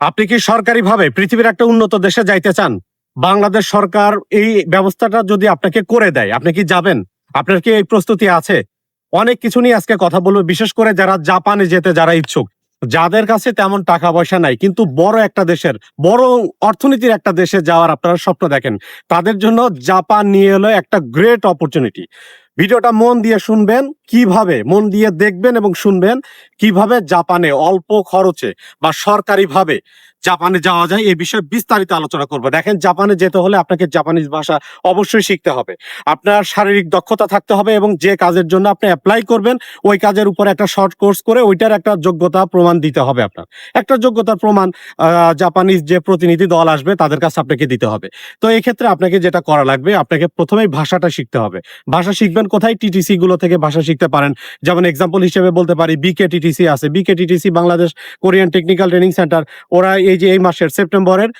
আপনি কি সরকারিভাবে পৃথিবীর একটা উন্নত দেশে যাইতে চান? বাংলাদেশ সরকার এই ব্যবস্থাটা যদি আপনাকে করে দেয়, আপনি কি যাবেন? আপনার কি এই প্রস্তুতি আছে? অনেক কিছু নিয়ে আজকে কথা বলব, বিশেষ করে যারা জাপানে যেতে, যারা ইচ্ছুক। যাদের কাছে তেমন টাকা পয়সা নাই, কিন্তু বড় একটা দেশের, বড় অর্থনীতির একটা দেশে যাওয়ার আপনারা স্বপ্ন দেখেন। তাদের জন্য জাপান নিয়ে এলো একটা গ্রেট অপরচুনিটি ভিডিওটা মন দিয়ে শুনবেন, কীভাবে মন দিয়ে দেখবেন এবং শুনবেন, কীভাবে জাপানে অল্প খরচে বা সরকারিভাবে জাপানে যাওয়া যায় এই বিষয়ে বিস্তারিত আলোচনা করব। দেখেন, জাপানে যেতে হলে আপনাকে জাপানিজ ভাষা অবশ্যই শিখতে হবে। আপনার শারীরিক দক্ষতা থাকতে হবে এবং যে কাজের জন্য আপনি অ্যাপ্লাই করবেন, ওই কাজের উপর একটা শর্ট কোর্স করে ওইটার একটা যোগ্যতা প্রমাণ দিতে হবে আপনার। একটা যোগ্যতার প্রমাণ জাপানিজ যে প্রতিনিধি দল আসবে, তাদের কাছে আপনাকে দিতে হবে। তো এই ক্ষেত্রে আপনাকে যেটা করা লাগবে, আপনাকে প্রথমেই ভাষাটা শিখতে হবে। ভাষা শিখবেন কোথায় টিটিসি গুলো থেকে ভাষা শিখতে পারেন? যেমন এক্সাম্পল হিসেবে বলতে পারি বিকে টিটিসি আছে। BK TTC Bangladesh Korean technical training centre ওরা এই যে এই মাসের সেপ্টেম্বরের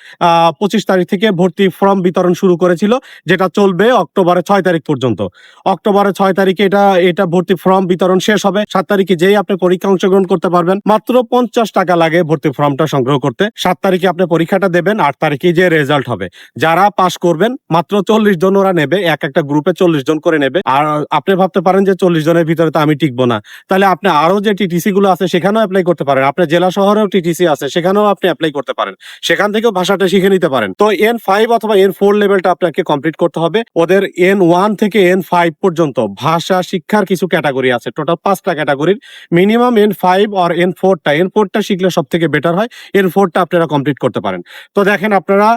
পঁচিশ তারিখ থেকে ভর্তি ফর্ম বিতরণ শুরু করেছিল, যেটা চলবে অক্টোবরের ছয় তারিখ পর্যন্ত। অক্টোবরের ছয় তারিখে এটা এটা ভর্তি ফর্ম বিতরণ শেষ হবে। সাত তারিখে যেই আপনি পরীক্ষা অংশগ্রহণ করতে পারবেন, মাত্র পঞ্চাশ টাকা লাগে ভর্তি ফর্মটা সংগ্রহ করতে। সাত তারিখে আপনি পরীক্ষাটা দেবেন, আট তারিখে যে রেজাল্ট হবে। যারা পাস করবেন, মাত্র চল্লিশ জন ওরা নেবে, এক একটা গ্রুপে চল্লিশ জন করে নেবে। আর আপনি ভাবতে পারেন যে চল্লিশ জনের ভিতরে তো আমি টিকবো না। তাহলে আপনি আরও যে টিটিসি গুলো আছে সেখানেও অ্যাপ্লাই করতে পারেন। আপনার জেলা শহরেও টিটিসি আছে, সেখানেও আপনি অ্যাপ্লাই করতে পারেন। সেখান থেকেও ভাষাটা শিখে নিতে পারেন। তো এন ফাইভ অথবা এন ফোর লেভেলটা আপনাকে কমপ্লিট করতে হবে। ওদের এন ওয়ান থেকে এন ফাইভ পর্যন্ত ভাষা শিক্ষার কিছু ক্যাটাগরি আছে। টোটাল পাঁচটা ক্যাটাগরির মিনিমাম এন ফাইভ আর এন ফোরটা এন ফোরটা শিখলে সব থেকে বেটার হয় এন ফোরটা আপনারা কমপ্লিট করতে পারেন। তো দেখেন আপনারা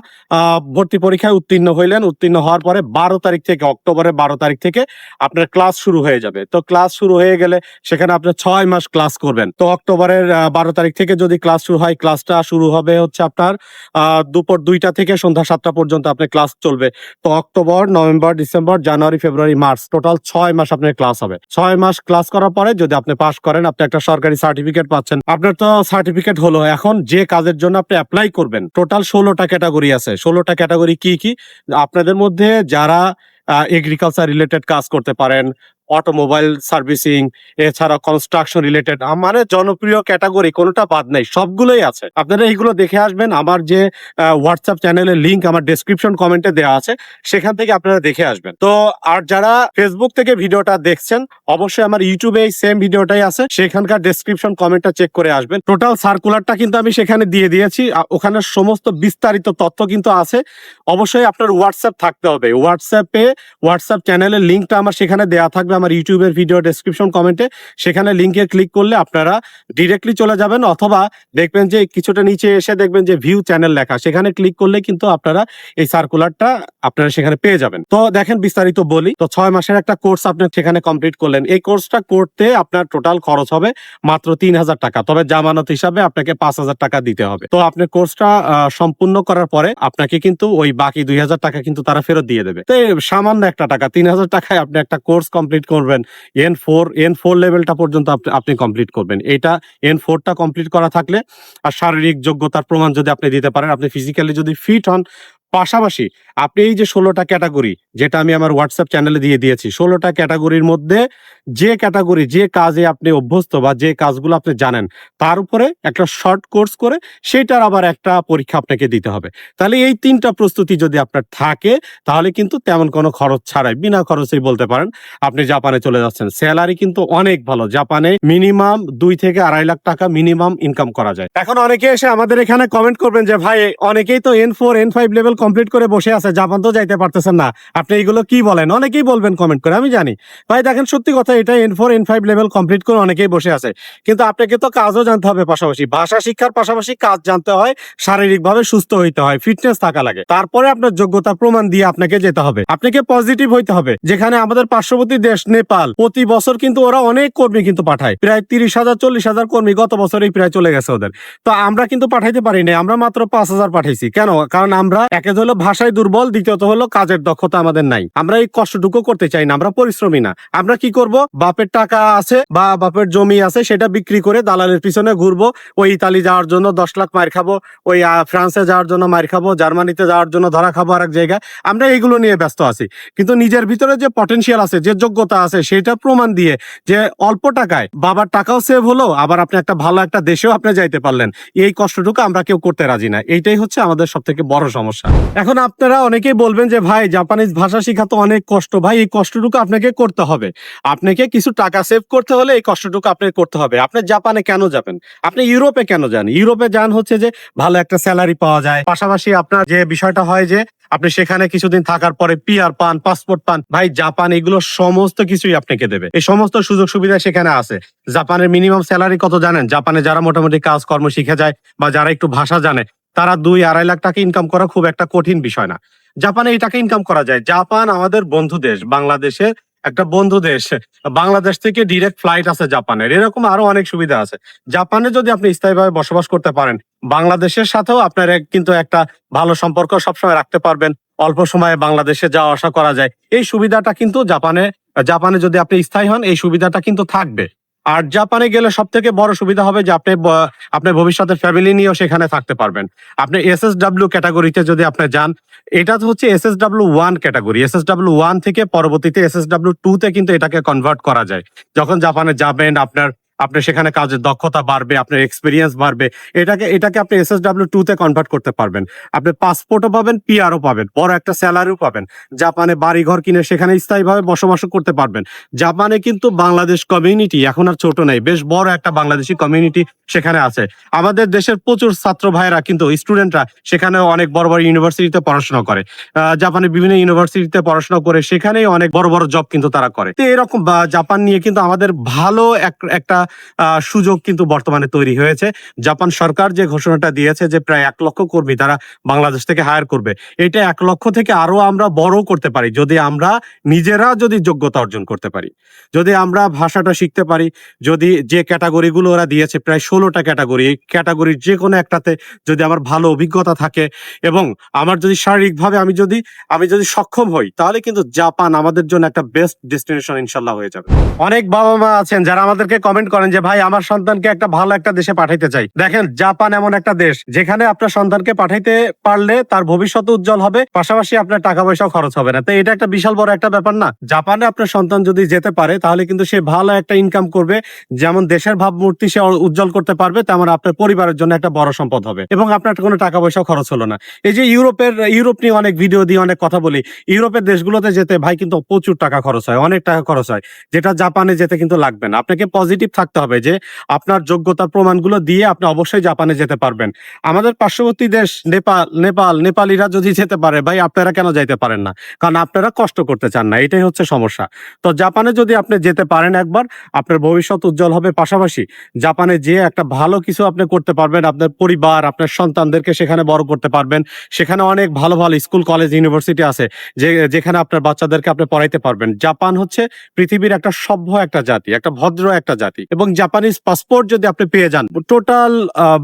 ভর্তি পরীক্ষায় উত্তীর্ণ হইলেন। উত্তীর্ণ হওয়ার পরে বারো তারিখ থেকে, অক্টোবরের বারো তারিখ থেকে আপনার ক্লাস শুরু হয়ে যাবে। তো ক্লাস শুরু হয়ে গেলে সেখানে আপনি ছয় মাস ক্লাস করবেন। তো অক্টোবরের বারো তারিখ থেকে যদি ক্লাস শুরু হয় ক্লাসটা শুরু হবে হচ্ছে আপনার দুপুর দুইটা থেকে সন্ধ্যা সাতটা পর্যন্ত আপনার ক্লাস চলবে। তো October, November, December, January, February, March total ছয় মাস আপনার ক্লাস হবে। ছয় মাস ক্লাস করার পরে যদি আপনি পাস করেন, আপনি একটা সরকারি সার্টিফিকেট পাচ্ছেন। আপনার তো সার্টিফিকেট হলো, এখন যে কাজের জন্য আপনি অ্যাপ্লাই করবেন টোটাল ষোলোটা ক্যাটাগরি আছে। ষোলোটা ক্যাটাগরি কি কি? আপনাদের মধ্যে যারা এগ্রিকালচার রিলেটেড কাজ করতে পারেন অটোমোবাইল সার্ভিসিং এছাড়া কনস্ট্রাকশন রিলেটেড মানে জনপ্রিয় ক্যাটাগরি কোনোটা বাদ নেই, সবগুলোই আছে। আপনারা এইগুলো দেখে আসবেন, আমার যে হোয়াটসঅ্যাপ চ্যানেলের লিঙ্ক আমার ডেসক্রিপশন কমেন্টে দেওয়া আছে, সেখান থেকে আপনারা দেখে আসবেন। তো আর যারা ফেসবুক থেকে ভিডিওটা দেখছেন, অবশ্যই আমার ইউটিউবে এই সেম ভিডিওটাই আছে, সেখানকার ডেসক্রিপশন কমেন্টটা চেক করে আসবেন। টোটাল সার্কুলারটা কিন্তু আমি সেখানে দিয়ে দিয়েছি ওখানে সমস্ত বিস্তারিত তথ্য কিন্তু আছে। অবশ্যই আপনার হোয়াটসঅ্যাপ থাকতে হবে। হোয়াটসঅ্যাপে হোয়াটসঅ্যাপ চ্যানেলের লিঙ্কটা আমার সেখানে দেওয়া থাকবে। আমার ইউটিউবের ভিডিও ডেসক্রিপশন কমেন্টে সেখানে লিঙ্কে ক্লিক করলে আপনারা ডিরেক্টলি চলে যাবেন অথবা দেখবেন যে কিছুটা নিচে এসে দেখবেন যে ভিউ চ্যানেল লেখা। সেখানে ক্লিক করলে কিন্তু আপনারা এই সার্কুলারটা আপনারা সেখানে পেয়ে যাবেন। তো দেখেন বিস্তারিত বলি, তো ছয় মাসের একটা কোর্স আপনি সেখানে কমপ্লিট করলেন। এই কোর্সটা করতে আপনার টোটাল খরচ হবে মাত্র তিন হাজার টাকা। তবে জামানত হিসাবে আপনাকে পাঁচ হাজার টাকা দিতে হবে। তো আপনি কোর্সটা সম্পূর্ণ করার পরে আপনাকে কিন্তু ওই বাকি দুই হাজার টাকা কিন্তু তারা ফেরত দিয়ে দেবে। তো সামান্য একটা টাকা, তিন হাজার টাকায় আপনি একটা কোর্স কমপ্লিট করবেন। এন ফোর এন ফোর লেভেলটা পর্যন্ত আপনি কমপ্লিট করবেন। এটা এন ফোরটা কমপ্লিট করা থাকলে আর শারীরিক যোগ্যতার প্রমাণ যদি আপনি দিতে পারেন, আপনি ফিজিক্যালি যদি ফিট হন পাশাপাশি আপনি এই যে ষোলোটা ক্যাটাগরি, যেটা আমি আমার হোয়াটসঅ্যাপ চ্যানেলে দিয়ে দিয়েছি, ষোলোটা ক্যাটাগরির মধ্যে যে ক্যাটাগরি, যে কাজে আপনি অভ্যস্ত বা যে কাজগুলো আপনি জানেন, তার উপরে একটা শর্ট কোর্স করে সেটার আবার একটা পরীক্ষা আপনাকে দিতে হবে। তাহলে এই তিনটা প্রস্তুতি যদি আপনার থাকে, তাহলে কিন্তু তেমন কোনো খরচ ছাড়াই, বিনা খরচেই বলতে পারেন, আপনি জাপানে চলে যাচ্ছেন। স্যালারি কিন্তু অনেক ভালো, জাপানে মিনিমাম দুই থেকে আড়াই লাখ টাকা মিনিমাম ইনকাম করা যায়। এখন অনেকে এসে আমাদের এখানে কমেন্ট করবেন যে, ভাই, অনেকেই তো N four N five level complete করে বসে আছে জাপান তো যাইতে পারতেছেন না। আপনি এইগুলো কি বলেন? অনেকেই বলবেন কমেন্ট করে, আমি জানি। ভাই, দেখেন, সত্যি কথা, এটা N four N five level complete করে অনেকেই বসে আছে। কিন্তু আপনাকে তো কাজও জানতে হবে পাশাপাশি। ভাষা শিক্ষার পাশাপাশি কাজ জানতে হয়, শারীরিকভাবে সুস্থ হইতে হয় ফিটনেস থাকা লাগে। তারপরে আপনার যোগ্যতা প্রমাণ দিয়ে আপনাকে যেতে হবে। আপনাকে পজিটিভ হইতে হবে। যেখানে আমাদের পার্শ্ববর্তী দেশ, নেপাল, প্রতি বছর কিন্তু ওরা অনেক কর্মী কিন্তু পাঠায়। প্রায় তিরিশ হাজার, চল্লিশ হাজার কর্মী গত বছরেই প্রায় চলে গেছে ওদের। তো আমরা কিন্তু পাঠাইতে পারি না আমরা মাত্র পাঁচ হাজার পাঠাইছি। কেন? কারণ আমরা একে একে হলো ভাষায় দুর্বল, দ্বিতীয়ত হলো কাজের দক্ষতা আমাদের নাই। আমরা এই কষ্টটুকু করতে চাই না, আমরা পরিশ্রমী না। আমরা কি করব? বাপের টাকা আছে বা বাপের জমি আছে, সেটা বিক্রি করে দালালের পিছনে ঘুরবো। ওই ইতালি যাওয়ার জন্য দশ লাখ মার খাব, ওই ফ্রান্সে যাওয়ার জন্য মার খাব, জার্মানিতে যাওয়ার জন্য ধরা খাব আর এক জায়গায়। আমরা এইগুলো নিয়ে ব্যস্ত আছি। কিন্তু নিজের ভিতরে যে পটেনশিয়াল আছে, যে যোগ্যতা আছে, সেটা প্রমাণ দিয়ে যে অল্প টাকায় বাবার টাকাও সেভ হলো, আবার আপনি একটা ভালো একটা দেশেও আপনি যাইতে পারলেন। এই কষ্টটুকু আমরা কেউ করতে রাজি না। এইটাই হচ্ছে আমাদের সব থেকে বড় সমস্যা। এখন আপনারা অনেকেই বলবেন যে, ভাই, জাপানিজ ভাষা শেখা তো অনেক কষ্ট। ভাই, এই কষ্টটুকু আপনাকে করতে হবে। আপনাকে কিছু টাকা সেভ করতে হলে এই কষ্টটুকু আপনাকে করতে হবে। আপনি জাপানে কেন যাবেন? আপনি ইউরোপে কেন যান? ইউরোপে যান হচ্ছে যে, ভালো একটা স্যালারি পাওয়া যায়। পাশাপাশি আপনার যে বিষয়টা হয় যে, আপনি সেখানে কিছুদিন থাকার পরে পিয়ার পান পাসপোর্ট পান। ভাই, জাপান এগুলো সমস্ত কিছুই আপনাকে দেবে। এই সমস্ত সুযোগ সুবিধা সেখানে আছে। জাপানের মিনিমাম স্যালারি কত জানেন? জাপানে যারা মোটামুটি কাজকর্ম শিখে যায় বা যারা একটু ভাষা জানে তারা দুই আড়াই লাখ টাকা ইনকাম করা খুব একটা কঠিন বিষয় না। জাপানে এই টাকা ইনকাম করা যায়। জাপান আমাদের বন্ধু দেশ বাংলাদেশের একটা বন্ধু দেশ। বাংলাদেশ থেকে ডিরেক্ট ফ্লাইট আছে জাপানের। এরকম আরও অনেক সুবিধা আছে। জাপানে যদি আপনি স্থায়ীভাবে বসবাস করতে পারেন, বাংলাদেশের সাথেও আপনার কিন্তু একটা ভালো সম্পর্ক সবসময় রাখতে পারবেন। অল্প সময়ে বাংলাদেশে যাওয়া আসা করা যায়। এই সুবিধাটা কিন্তু জাপানে জাপানে যদি আপনি স্থায়ী হন, এই সুবিধাটা কিন্তু থাকবে। আর জাপানে গেলে সব থেকে বড় সুবিধা হবে যে আপনি আপনার ভবিষ্যতের ফ্যামিলি নিয়েও সেখানে থাকতে পারবেন। আপনি এস এস ডাব্লিউ ক্যাটাগরিতে যদি আপনি যান, এটা হচ্ছে S S W one category S S W one থেকে পরবর্তীতে এস এস ডাব্লিউ টু তে কিন্তু এটাকে কনভার্ট করা যায়। যখন জাপানে যাবেন, আপনার আপনার সেখানে কাজের দক্ষতা বাড়বে, আপনার এক্সপিরিয়েন্স বাড়বে, এটাকে এটাকে আপনি এস এস ডাব্লিউ টু তে কনভার্ট করতে পারবেন। আপনি পাসপোর্টও পাবেন পিআরও পাবেন, বড় একটা স্যালারিও পাবেন। জাপানে বাড়ি ঘর কিনে সেখানে স্থায়ীভাবে বসবাস করতে পারবেন। জাপানে কিন্তু বাংলাদেশ কমিউনিটি এখন আর ছোট নেই, বেশ বড় একটা বাংলাদেশি কমিউনিটি সেখানে আছে। আমাদের দেশের প্রচুর ছাত্র ভাইরা কিন্তু স্টুডেন্টরা সেখানে অনেক বড় বড় ইউনিভার্সিটিতে পড়াশোনা করে। জাপানে বিভিন্ন ইউনিভার্সিটিতে পড়াশোনা করে সেখানেই অনেক বড় বড় জব কিন্তু তারা করে। তো এরকম জাপান নিয়ে কিন্তু আমাদের ভালো এক- একটা সুযোগ কিন্তু বর্তমানে তৈরি হয়েছে। জাপান সরকার যে ঘোষণাটা দিয়েছে যে প্রায় এক লক্ষ কর্মী তারা বাংলাদেশ থেকে হায়ার করবে, এটা এক লক্ষ থেকে আরও আমরা বড় করতে পারি, যদি আমরা নিজেরা যদি যোগ্যতা অর্জন করতে পারি। যদি আমরা ভাষাটা শিখতে পারি, যদি যে ক্যাটাগরিগুলো ওরা দিয়েছে প্রায় ষোলোটা ক্যাটাগরি ক্যাটাগরির যে কোনো একটাতে যদি আমার ভালো অভিজ্ঞতা থাকে এবং আমার যদি শারীরিকভাবে আমি যদি আমি যদি সক্ষম হই, তাহলে কিন্তু জাপান আমাদের জন্য একটা বেস্ট ডেস্টিনেশন ইনশাল্লাহ হয়ে যাবে। অনেক বাবা মা আছেন যারা আমাদেরকে কমেন্ট করেন যে, ভাই, আমার সন্তানকে একটা ভালো একটা দেশে পাঠাইতে চাই। দেখেন, জাপান এমন একটা দেশ, যেখানে আপনার সন্তানকে পাঠাইতে পারলে তার ভবিষ্যৎ উজ্জ্বল হবে, পাশাপাশি আপনার টাকা পয়সাও খরচ হবে না। তো এটা একটা বিশাল বড় একটা ব্যাপার না? জাপানে আপনার সন্তান যদি যেতে পারে, তাহলে কিন্তু সে ভালো একটা ইনকাম করবে। যেমন দেশের ভাবমূর্তি সে উজ্জ্বল করতে পারবে, তেমন আপনার পরিবারের জন্য একটা বড় সম্পদ হবে এবং আপনার কোনো টাকা পয়সাও খরচ হলো না। এই যে, ইউরোপের, ইউরোপ নিয়ে অনেক ভিডিও দিয়ে অনেক কথা বলি। ইউরোপের দেশগুলোতে যেতে ভাই, কিন্তু প্রচুর টাকা খরচ হয়, অনেক টাকা খরচ হয়, যেটা জাপানে যেতে কিন্তু লাগবে না। আপনাকে পজিটিভ থাকতে হবে যে আপনার যোগ্যতার প্রমাণগুলো দিয়ে আপনি অবশ্যই জাপানে যেতে পারবেন। আমাদের পার্শ্ববর্তী দেশ নেপাল নেপাল, নেপালিরা যদি যেতে পারে, ভাই আপনারা কেন যাইতে পারেন না? কারণ আপনারা কষ্ট করতে চান না, এটাই হচ্ছে সমস্যা। তো জাপানে যদি আপনি যেতে পারেন একবার, আপনার ভবিষ্যৎ উজ্জ্বল হবে পাশাপাশি জাপানে যে একটা ভালো কিছু আপনি করতে পারবেন, আপনার পরিবার, আপনার সন্তানদেরকে সেখানে বড় করতে পারবেন। সেখানে অনেক ভালো ভালো স্কুল, কলেজ, ইউনিভার্সিটি আছে যে, যেখানে আপনার বাচ্চাদেরকে আপনি পড়াইতে পারবেন। জাপান হচ্ছে পৃথিবীর একটা সভ্য একটা জাতি, একটা ভদ্র একটা জাতি। এবং জাপানিজ পাসপোর্ট যদি আপনি পেয়ে যান টোটাল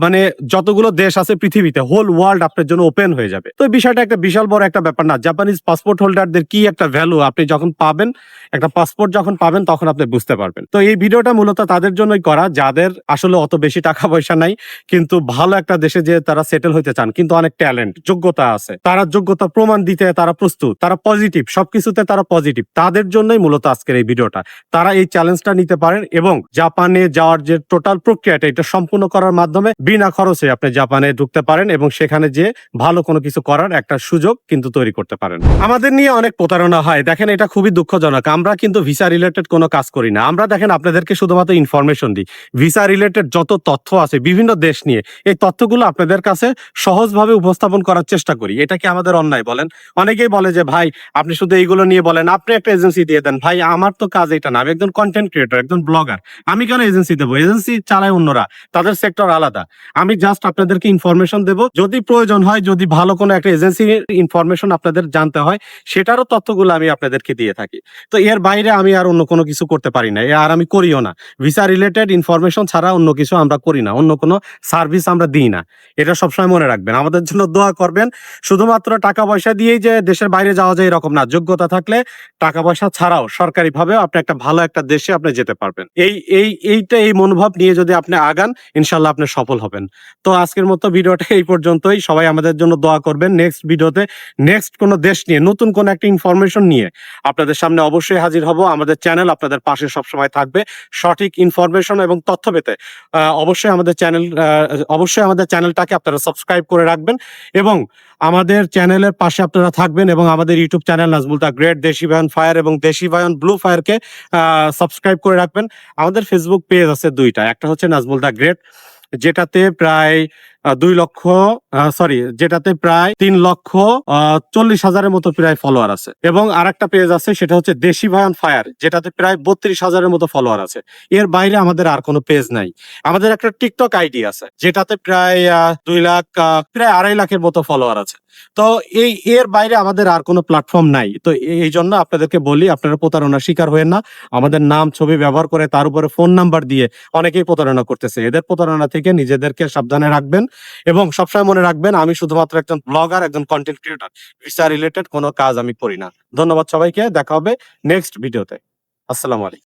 মানে যতগুলো দেশ আছে পৃথিবীতে হোল ওয়ার্ল্ড আপনার জন্য ওপেন হয়ে যাবে। তো বিষয়টা একটা বিশাল বড় একটা ব্যাপার না। জাপানিজ পাসপোর্ট হোল্ডারদের কি একটা ভ্যালু আপনি যখন পাবেন, একটা পাসপোর্ট যখন পাবেন, তখন আপনি বুঝতে পারবেন। তো এই ভিডিওটা মূলত তাদের জন্যই করা, যাদের আসলে অত বেশি টাকা পয়সা নাই, কিন্তু ভালো একটা দেশে যে তারা সেটেল হতে চান, কিন্তু অনেক ট্যালেন্ট যোগ্যতা আছে। তারা যোগ্যতা প্রমাণ দিতে তারা প্রস্তুত, তারা পজিটিভ সবকিছুতে তারা পজিটিভ তাদের জন্যই মূলত আজকের এই ভিডিওটা। তারা এই চ্যালেঞ্জটা নিতে পারেন এবং জাপানে যাওয়ার যে টোটাল প্রক্রিয়াটা, এটা সম্পূর্ণ করার মাধ্যমে বিনা খরচে আপনি জাপানে ঢুকতে পারেন এবং সেখানে যে ভালো কোনো কিছু করার একটা সুযোগ কিন্তু তৈরি করতে পারেন। আমাদের নিয়ে অনেক প্রতারণা হয়। দেখেন, এটা খুবই দুঃখজনক। আমরা কিন্তু ভিসা রিলেটেড কোনো কাজ করি না। আমরা দেখেন, আপনাদেরকে শুধুমাত্র ইনফরমেশন দিই। ভিসা রিলেটেড যত তথ্য আছে, বিভিন্ন দেশ নিয়ে, এই তথ্যগুলো আপনাদের কাছে সহজভাবে উপস্থাপন করার চেষ্টা করি। এটা কি আমাদের অন্যায় বলেন? অনেকেই বলে যে, ভাই, আপনি শুধু এইগুলো নিয়ে বলেন। আপনি একটা এজেন্সি দিয়ে দেন। ভাই, আমার তো কাজ এটা না। আমি একজন কন্টেন্ট ক্রিয়েটর একজন ব্লগার আমি কেন এজেন্সি দেবো? এজেন্সি চালায় অন্যরা, তাদের সেক্টর আলাদা। আমি জাস্ট আপনাদেরকে ইনফরমেশন দেব, যদি প্রয়োজন হয়, যদি ভালো কোনো একটা এজেন্সির ইনফরমেশন আপনাদের জানতে হয়, সেটারও তথ্যগুলো আমি আপনাদেরকে দিয়ে থাকি। তো এর বাইরে আমি আর অন্য কোনো কিছু করতে পারি না আর আমি করিও না। ভিসা রিলেটেড ইনফরমেশন ছাড়া অন্য কিছু আমরা করি না, অন্য কোনো সার্ভিস আমরা দিই না। এটা সবসময় মনে রাখবেন, আমাদের জন্য দোয়া করবেন, শুধুমাত্র টাকা পয়সা দিয়েই যে দেশের বাইরে যাওয়া যায় এরকম না, যোগ্যতা থাকলে টাকা পয়সা ছাড়াও সরকারি ভাবে আপনি একটা ভালো একটা দেশে আপনি যেতে পারবেন। এই এই এইটা এই মনোভাব নিয়ে যদি আপনি আগান, ইনশাল্লাহ আপনি সফল হবেন। তো আজকের মতো ভিডিওটা এই পর্যন্তই। সবাই আমাদের জন্য দোয়া করবেন। নেক্সট ভিডিওতে, নেক্সট কোনো দেশ নিয়ে, নতুন কোনো একটা ইনফরমেশন নিয়ে আপনাদের সামনে অবশ্যই হাজির হব। আমাদের চ্যানেল আপনাদের পাশে সবসময় থাকবে। সঠিক ইনফরমেশন এবং তথ্য পেতে অবশ্যই আমাদের চ্যানেল অবশ্যই আমাদের চ্যানেলটাকে আপনারা সাবস্ক্রাইব করে রাখবেন এবং আমাদের চ্যানেলের পাশে আপনারা থাকবেন এবং আমাদের YouTube channel Nazbul the great desi vine fire এবং দেশি ভায়ন ব্লু ফায়ারকে সাবস্ক্রাইব করে রাখবেন। আমাদের ফেসবুক পেজ আছে দুইটা। একটা হচ্ছে নাজমুল দা গ্রেট যেটাতে প্রায় দুই লক্ষ সরি যেটাতে প্রায় তিন লক্ষ চল্লিশ হাজারের মতো প্রায় ফলোয়ার আছে। এবং আরেকটা পেজ আছে, সেটা হচ্ছে দেশি ভায়ন ফায়ার যেটাতে প্রায় বত্রিশ হাজারের মতো ফলোয়ার আছে। এর বাইরে আমাদের আর কোনো পেজ নাই। আমাদের একটা টিকটক আইডি আছে, যেটাতে প্রায় দুই লাখ প্রায় আড়াই লাখের মতো ফলোয়ার আছে। তো এই, এর বাইরে আমাদের আর কোনো প্ল্যাটফর্ম নাই। তো এই জন্য আপনাদেরকে বলি, আপনারা প্রতারণার শিকার হয়েন না। আমাদের নাম, ছবি ব্যবহার করে তার উপরে ফোন নাম্বার দিয়ে অনেকেই প্রতারণা করতেছে। এদের প্রতারণা থেকে নিজেদেরকে সাবধানে রাখবেন। এবং সবসময় মনে রাখবেন, আমি শুধুমাত্র একজন ব্লগার একজন কন্টেন্ট ক্রিয়েটর ভিসা রিলেটেড কোনো কাজ আমি করি না। ধন্যবাদ সবাইকে, দেখা হবে নেক্সট ভিডিওতে আসসালামু আলাইকুম।